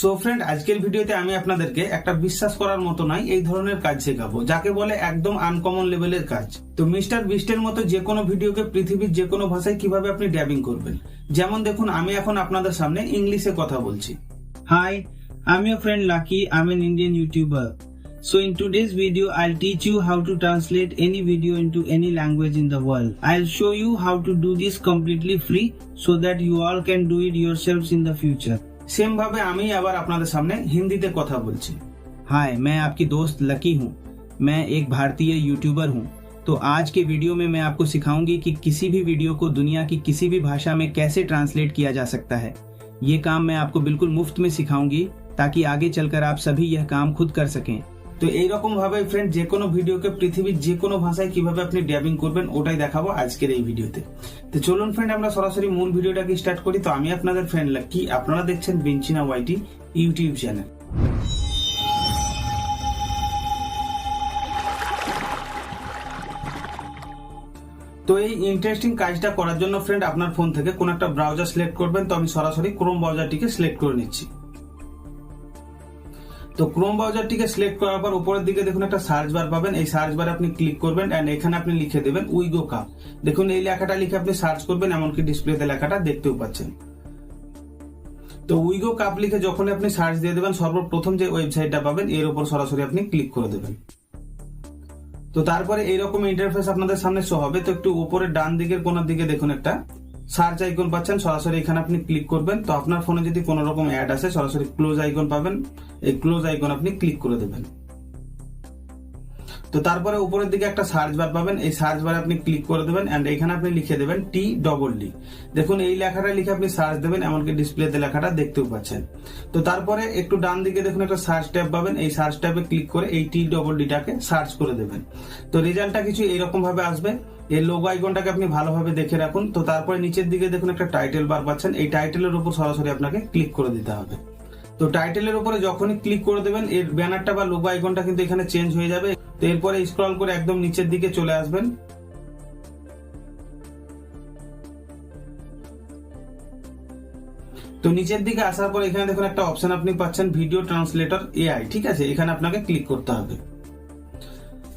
So friend আজকের ভিডিওতে আমি আপনাদেরকে একটা বিশ্বাস করার মতো নয় এই ধরনের কাজ শেখাবো, যাকে বলে একদম আনকমন লেভেলের কাজ। তো মিস্টার বিস্টের মতো যে কোনো ভিডিওকে পৃথিবীর যে কোনো ভাষায় কীভাবে আপনি ড্যাবিং করবেন? যেমন দেখুন, আমি এখন আপনাদের সামনে ইংলিশে কথা বলছি। হাই আমি friend Lucky I am Indian YouTuber so in today's video I teach you how to translate any video in any language in the world I show you how to do this completely free so that you all can do it yourselves in the future same ভাবে আমি আবার আপনাদের সামনে হিন্দিতে কথা বলছি हाय मैं आपकी दोस्त लकी हूँ मैं एक भारतीय यूट्यूबर हूँ तो आज के वीडियो में मैं आपको सिखाऊंगी कि किसी भी वीडियो को दुनिया की किसी भी भाषा में कैसे ट्रांसलेट किया जा सकता है ये काम मैं आपको बिल्कुल मुफ्त में सिखाऊंगी ताकि आगे चलकर आप सभी यह काम खुद कर सकें তো এইরকম ভাবে ফ্রেন্ড যে কোনো ভিডিওকে পৃথিবীর যে কোনো ভাষায় কীভাবে আপনি ড্যাবিং করবেন, ওটাই দেখাবো আজকের এই ভিডিওতে তো চলুন ফ্রেন্ড আমরা সরাসরি মূল ভিডিওটাকে স্টার্ট করি। তো আমি আপনাদের ফ্রেন্ড কি আপনারা দেখছেন বেঞ্চিনা ওয়াইটি ইউটিউব চ্যানেল তো এই ইন্টারেস্টিং কাজটা করার জন্য ফ্রেন্ড আপনার ফোন থেকে কোন একটা ব্রাউজার সিলেক্ট করবেন। তো আমি সরাসরি ক্রোম ব্রাউজারটিকে সিলেক্ট করে নিচ্ছি। তো ক্রোম ব্রাউজারটিকে সিলেক্ট করার পর উপরের দিকে দেখুন একটা সার্চ বার পাবেন। এই সার্চ বারে আপনি ক্লিক করবেন এন্ড এখানে আপনি লিখে দেবেন উইগো কাপ দেখুন, এই লেখাটা লিখে আপনি সার্চ করবেন, এমনকি ডিসপ্লেতে লেখাটা দেখতেও পাচ্ছেন। তো উইগো কাপ লিখে যখন আপনি সার্চ দিয়ে দেবেন, সর্বপ্রথম যে ওয়েবসাইটটা পাবেন, এর উপর সরাসরি আপনি ক্লিক করে দেবেন। তো তারপরে এইরকম ইন্টারফেস আপনাদের সামনে শো হবে। তো একটু উপরে ডান দিকের কোনার দিকে দেখুন একটা সার্চ আইকন পাচ্ছেন, সরাসরি এখানে আপনি ক্লিক করবেন। তো আপনার ফোনে যদি কোনো রকম অ্যাড আসে, সরাসরি ক্লোজ আইকন পাবেন। এই ক্লোজ আইকন আপনি ক্লিক করে দেবেন। তো তারপরে উপরের দিকে একটা সার্চ বার পাবেন। এই সার্চ বারে আপনি ক্লিক করে দেবেন এন্ড এখানে আপনি লিখে দেবেন টি ডবল ডি দেখুন, এই লেখাটা লিখে আপনি সার্চ দেবেন, এমনকি ডিসপ্লেতে লেখাটা দেখতেও পাচ্ছেন। তো তারপরে একটু ডান দিকে দেখুন একটা সার্চ ট্যাব পাবেন। এই সার্চ ট্যাবে ক্লিক করে এই টি ডবল ডিটাকে সার্চ করে দেবেন। তো রেজাল্টটা কিছু এরকম ভাবে আসবে। এই লোগো আইকনটাকে আপনি ভালোভাবে দেখে রাখুন। তো তারপরে নিচের দিকে দেখুন একটা টাইটেল বার পাচ্ছেন। এই টাইটেলের উপর সরাসরি আপনাকে ক্লিক করে দিতে হবে। তো টাইটেলের উপরে যখনই ক্লিক করে দেবেন, এর ব্যানারটা বা লোগো আইকনটা কিন্তু এখানে চেঞ্জ হয়ে যাবে। তো এরপরে স্ক্রল করে একদম নিচের দিকে চলে আসবেন। তো নিচের দিকে আসার পর এখানে দেখুন একটা অপশন আপনি পাচ্ছেন ভিডিও ট্রান্সলেটর এআই ঠিক আছে? এখানে আপনাকে ক্লিক করতে হবে।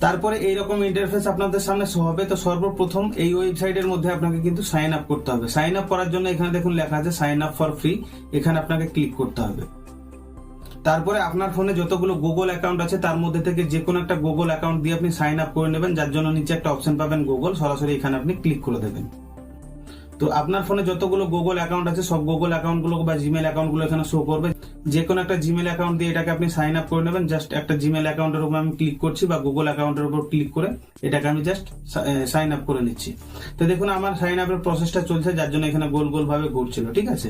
তারপরে এইরকম ইন্টারফেস আপনাদের সামনে হবে। তো সর্বপ্রথম এই ওয়েবসাইটের মধ্যে আপনাকে কিন্তু সাইন আপ করতে হবে। সাইন আপ করার জন্য এখানে দেখুন লেখা আছে সাইন আপ ফর ফ্রি এখানে আপনাকে ক্লিক করতে হবে। তারপরে আপনার ফোনে যতগুলো গুগল অ্যাকাউন্ট আছে, তার মধ্যে থেকে যে কোনো একটা গুগল অ্যাকাউন্ট দিয়ে আপনি সাইন আপ করে নেবেন, যার জন্য নিচে একটা অপশন পাবেন গুগল সরাসরি এখানে আপনি ক্লিক করে দেবেন। তো আপনার ফোনে যতগুলো গুগল অ্যাকাউন্ট আছে, সব গুগল অ্যাকাউন্টগুলো বা জিমেল অ্যাকাউন্টগুলো এখানে শো করবে। যে কোনো একটা জিমেল অ্যাকাউন্ট দিয়ে এটাকে আপনি সাইন আপ করে নেবেন জাস্ট একটা জিমেল অ্যাকাউন্টের উপর আমি ক্লিক করছি বা গুগল অ্যাকাউন্টের উপর ক্লিক করে এটাকে আমি জাস্ট সাইন আপ করে নিচ্ছি। তো দেখুন, আমার সাইন আপের প্রসেসটা চলছে, যার জন্য এখানে গোল গোল ভাবে ঘুরছিল, ঠিক আছে?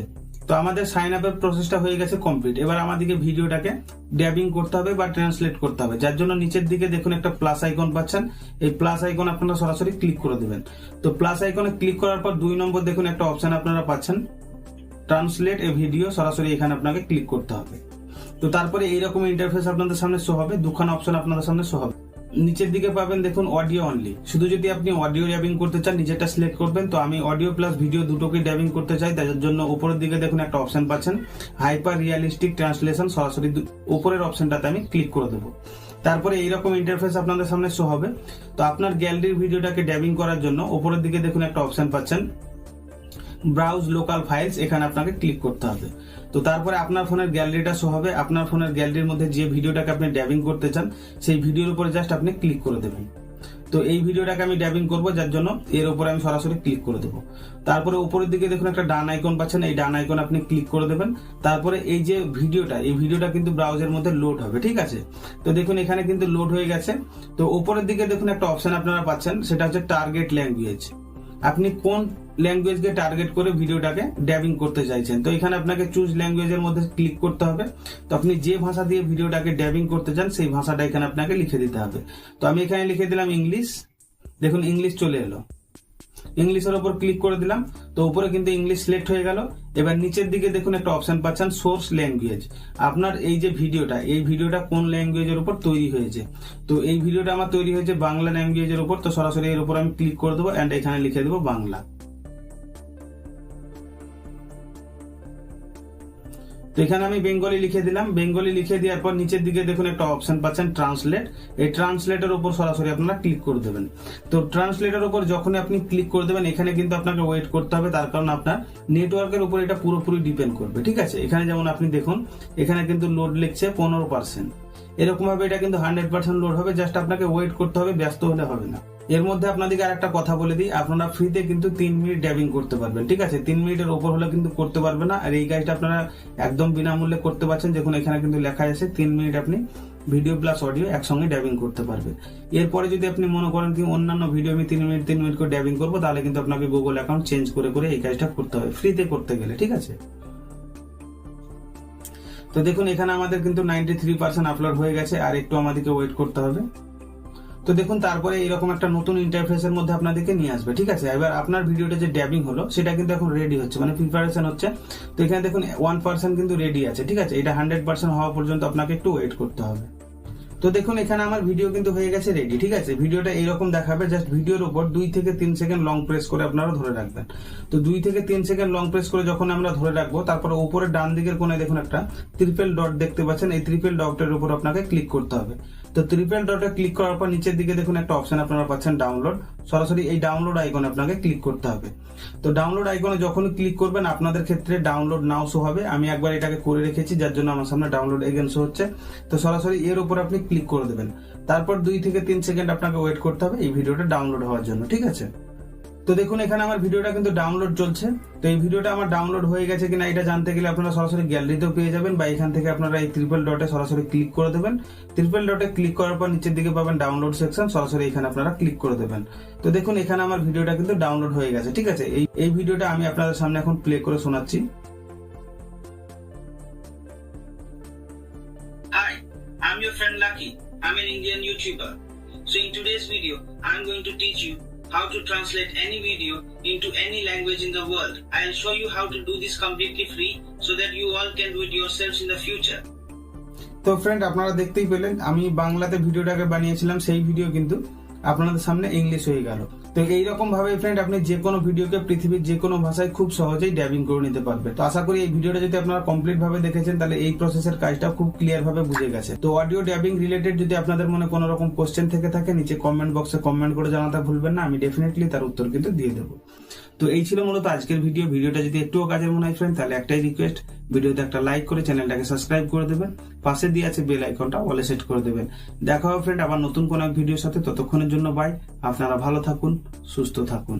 তো আমাদের সাইন আপের প্রসেসটা হয়ে গেছে কমপ্লিট এবার আমাদেরকে ভিডিওটাকে ড্যাবিং করতে হবে বা ট্রান্সলেট করতে হবে। যার জন্য নিচের দিকে দেখুন একটা প্লাস আইকন পাচ্ছেন। এই প্লাস আইকন আপনারা সরাসরি ক্লিক করে দেবেন। তো প্লাস আইকনে ক্লিক করার পর দুই নম্বর দেখুন একটা অপশন আপনারা পাচ্ছেন। ট্রান্সলেট এ ভিডিও সরাসরি এখানে আপনাকে ক্লিক করতে হবে। তো তারপরে এইরকম ইন্টারফেস আপনাদের সামনে শো হবে। দুখানা অপশন আপনাদের সামনে শো হবে। নিচের দিকে পাবেন দেখুন অডিও অনলি শুধু যদি আপনি অডিও ড্যাবিং করতে চান, নিজেরটা সিলেক্ট করবেন। তো আমি অডিও প্লাস ভিডিও দুটোকে ড্যাবিং করতে চাই, তার জন্য উপরের দিকে দেখুন একটা অপশন পাচ্ছেন। হাইপার রিয়ালিস্টিক ট্রান্সলেশন সরাসরি উপরের অপশনটাতে আমি ক্লিক করে দেবো। তারপরে এইরকম ইন্টারফেস আপনাদের সামনে শো হবে। তো আপনার গ্যালারির ভিডিওটাকে ড্যাবিং করার জন্য উপরের দিকে দেখুন একটা অপশন পাচ্ছেন। ব্রাউজ লোকাল ফাইলস এখানে আপনাকে ক্লিক করতে হবে। তো তারপরে আপনার ফোনের গ্যালারিটা শো হবে। আপনার ফোনের গ্যালারির মধ্যে যে ভিডিওটাকে আপনি ড্যাবিং করতে চান, সেই ভিডিওর উপরে জাস্ট আপনি ক্লিক করে দেবেন। তো এই ভিডিওটাকে আমি ড্যাবিং করব, যার জন্য এর উপরে আমি সরাসরি ক্লিক করে দেবো। তারপরে উপরের দিকে দেখুন একটা ডান আইকন পাচ্ছেন, এই ডান আইকন আপনি ক্লিক করে দেবেন। তারপরে এই যে ভিডিওটা, এই ভিডিওটা কিন্তু ব্রাউজের মধ্যে লোড হবে, ঠিক আছে? তো দেখুন এখানে কিন্তু লোড হয়ে গেছে। তো উপরের দিকে দেখুন একটা অপশন আপনারা পাচ্ছেন, সেটা হচ্ছে টার্গেট ল্যাঙ্গুয়েজ আপনি কোন ল্যাঙ্গুয়েজকে টার্গেট করে ভিডিওটাকে ড্যাবিং করতে চাইছেন? তো এখানে আপনাকে চুজ ল্যাঙ্গুয়েজের মধ্যে ক্লিক করতে হবে। তো আপনি যে ভাষা দিয়ে ভিডিওটাকে ড্যাবিং করতে চান, সেই ভাষাটা এখানে আপনাকে লিখে দিতে হবে। তো আমি এখানে লিখে দিলাম ইংলিশ দেখুন ইংলিশ চলে এলো। ইংলিশের উপর ক্লিক করে দিলাম, তো উপরে কিন্তু ইংলিশ সিলেক্ট হয়ে গেল। এবার নিচের দিকে দেখুন একটা অপশন পাচ্ছেন সোর্স ল্যাঙ্গুয়েজ আপনার এই যে ভিডিওটা, এই ভিডিওটা কোন ল্যাঙ্গুয়েজের উপর তৈরি হয়েছে? তো এই ভিডিওটা আমার তৈরি হয়েছে বাংলা ল্যাঙ্গুয়েজের উপর, তো সরাসরি এর উপর আমি ক্লিক করে দেবো অ্যান্ড এখানে লিখে দেবো বাংলা। তো এখানে আমি বেঙ্গলি লিখে দিলাম। বেঙ্গলি লিখে দেওয়ার পর নিচের দিকে দেখুন একটা অপশন পাচ্ছেন ট্রান্সলেট এই ট্রান্সলেটের উপর সরাসরি আপনারা ক্লিক করে দেবেন। তো ট্রান্সলেটের উপর যখনই আপনি ক্লিক করে দেবেন, এখানে কিন্তু আপনাকে ওয়েট করতে হবে। তার কারণ আপনার নেটওয়ার্কের উপর এটা পুরোপুরি ডিপেন্ড করবে। ঠিক আছে? এখানে যেমন আপনি দেখুন, এখানে কিন্তু লোড লিখছে পনেরো পার্সেন্ট এরকম ভাবে এটা কিন্তু হান্ড্রেড পার্সেন্ট লোড হবে জাস্ট আপনাকে ওয়েট করতে হবে, ব্যস্ত হলে হবে না। এর মধ্যে আপনাদেরকে আর একটা কথা বলে দিই, আপনারা ফ্রিতে কিন্তু তিন মিনিট ড্যাবিং করতে পারবেন, ঠিক আছে? তিন মিনিটের ওপর হলে কিন্তু করতে পারবে না, আর এই কাজটা আপনারা একদম বিনামূল্যে করতে পারছেন, দেখুন এখানে কিন্তু লেখা আছে, তিন মিনিট আপনি ভিডিও প্লাস অডিও একসঙ্গে ড্যাবিং করতে পারবে এরপরে যদি আপনি মনে করেন কি অন্যান্য ভিডিও আমি তিন মিনিট তিন মিনিট করে ড্যাবিং করব, তাহলে কিন্তু আপনাকে গুগল অ্যাকাউন্ট চেঞ্জ করে করে এই কাজটা করতে হবে ফ্রিতে করতে গেলে, ঠিক আছে? তো দেখুন, এখানে আমাদের কিন্তু নাইনটি থ্রি পার্সেন্ট আপলোড হয়ে গেছে, আর একটু আমাদেরকে ওয়েট করতে হবে। তো দেখুন, তারপরে এরকম একটা নতুন ইন্টারফেসের মধ্যে আপনাদেরকে নিয়ে আসবে, ঠিক আছে? এবার আপনার ভিডিওটা যে ড্যাবিং হলো, সেটা কিন্তু এখন রেডি হচ্ছে মানে প্রিপারেশন হচ্ছে। তো এখানে দেখুন ওয়ান পার্সেন্ট কিন্তু রেডি আছে, ঠিক আছে? এটা হান্ড্রেড পার্সেন্ট হওয়া পর্যন্ত আপনাকে একটু ওয়েট করতে হবে। তো দেখুন, এখানে আমার ভিডিও কিন্তু হয়ে গেছে রেডি ঠিক আছে? ভিডিওটা এরকম দেখাবে জাস্ট ভিডিওর উপর দুই থেকে তিন সেকেন্ড লং প্রেস করে আপনারা ধরে রাখবেন। তো দুই থেকে তিন সেকেন্ড লং প্রেস করে যখন আমরা ধরে রাখব, তারপরে উপরে ডান দিকের কোণে দেখুন একটা ত্রিপেল ডট দেখতে পাচ্ছেন, এই ত্রিপেল ডটের উপর আপনাকে ক্লিক করতে হবে। তো ত্রিপেল ডটে ক্লিক করার পর নিচের দিকে দেখুন একটা অপশন আপনারা পাচ্ছেন ডাউনলোড সরাসরি এই ডাউনলোড আইকনে আপনাকে ক্লিক করতে হবে। তো ডাউনলোড আইকনে যখন ক্লিক করবেন, আপনাদের ক্ষেত্রে ডাউনলোড নাও শো হবে। আমি একবার এটাকে করে রেখেছি, যার জন্য আমার সামনে ডাউনলোড এগেন শো হচ্ছে। তো সরাসরি এর উপর আপনি ক্লিক করে দেবেন। তারপর দুই থেকে তিন সেকেন্ড আপনাকে ওয়েট করতে হবে এই ভিডিওটা ডাউনলোড হওয়ার জন্য, ঠিক আছে? তো দেখুন এখানে আমার ভিডিওটা কিন্তু ডাউনলোড চলছে। তো এই ভিডিওটা আমার ডাউনলোড হয়ে গেছে কিনা এটা জানতে গেলে আপনারা সরাসরি গ্যালারিতেও পেয়ে যাবেন বা এখান থেকে আপনারা এই ট্রিপল ডটে সরাসরি ক্লিক করে দেবেন। ট্রিপল ডটে ক্লিক করার পর নিচের দিকে পাবেন ডাউনলোড সেকশন সরাসরি এখানে আপনারা ক্লিক করে দেবেন। তো দেখুন এখানে আমার ভিডিওটা কিন্তু ডাউনলোড হয়ে গেছে ঠিক আছে? এই এই ভিডিওটা আমি আপনাদের সামনে এখন প্লে করে শোনাচ্ছি। Hi, I'm your friend Lucky. I'm an Indian YouTuber. So in today's video, I'm going to teach you how to translate any video into any language in the world. I'll show you how to do this completely free so that you all can do it yourselves in the future. তো friend আপনারা দেখতেই পেলেন আমি বাংলাতে ভিডিওটাকে বানিয়েছিলাম সেই video কিন্তু আপনাদের সামনে ইংলিশ হয়ে গেল। তো এইরকম ভাবে ফ্রেন্ড আপনি যে কোনো ভিডিওকে পৃথিবীর যে কোনো ভাষায় খুব সহজেই ড্যাবিং করে নিতে পারবে। তো আশা করি এই ভিডিওটা যদি আপনারা কমপ্লিট ভাবে দেখেছেন, তাহলে এই প্রসেসের কাজটা খুব ক্লিয়ার ভাবে বুঝে গেছে। তো অডিও ড্যাবিং রিলেটেড যদি আপনাদের মনে কোনো রকম কোশ্চেন থেকে থাকে, নিচে কমেন্ট বক্সে কমেন্ট করে জানাতে ভুলবেন না, আমি ডেফিনেটলি তার উত্তর কিন্তু দিয়ে দেবো। তো এই ছিল মূলত আজকের ভিডিও ভিডিওটা যদি একটুও কাজের মনে হয় ফ্রেন্ড তাহলে একটাই রিকোয়েস্ট ভিডিওতে একটা লাইক করে চ্যানেলটাকে সাবস্ক্রাইব করে দেবেন। পাশে দিয়ে আছে বেল আইকনটা অলে সেট করে দেবেন। দেখা হবে ফ্রেন্ড আবার নতুন কোনো ভিডিওর সাথে। ততক্ষণের জন্য বাই আপনারা ভালো থাকুন, সুস্থ থাকুন।